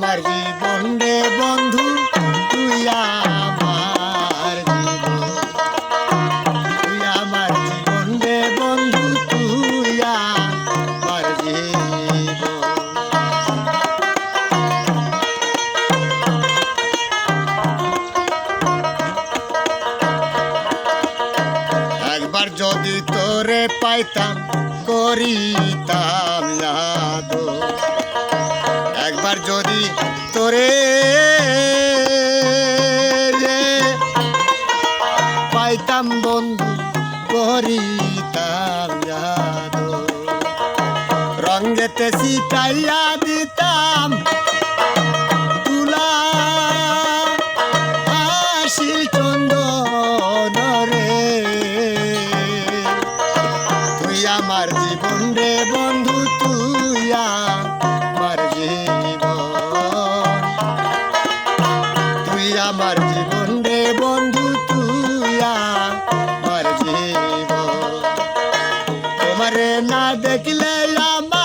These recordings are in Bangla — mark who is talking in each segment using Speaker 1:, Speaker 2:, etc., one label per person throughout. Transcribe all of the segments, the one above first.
Speaker 1: আমার জীবন রে বন্ধু, তুই আমার জীবন। তুই আমার জীবন রে বন্ধু, তুই আমার জীবন। একবার যদি তোরে পাইতাম, করিতাম একবার যদি তোরে পাইতাম বন্ধু করিতাম রঙ্গেতে সিটাইয়া দিতাম তুলা আমার জীবন রে বন্ধু তুই তোমারে না দেখলে আমার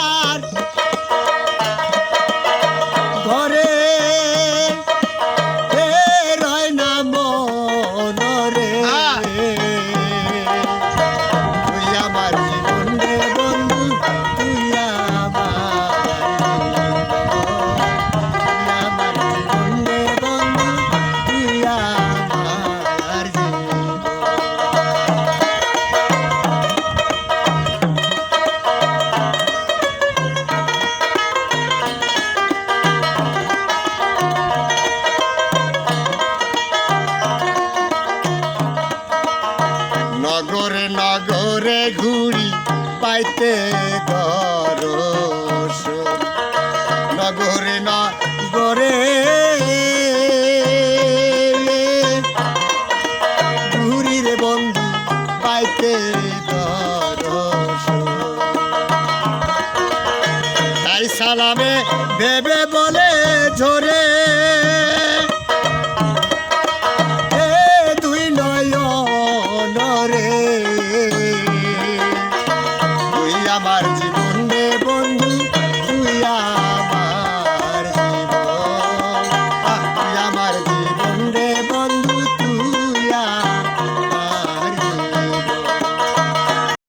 Speaker 1: ঘুরি পাইতে দরস নগরে নগরে ঘুরি রে বন্ধু পাইতে দরস তাই সালামে দেবে amar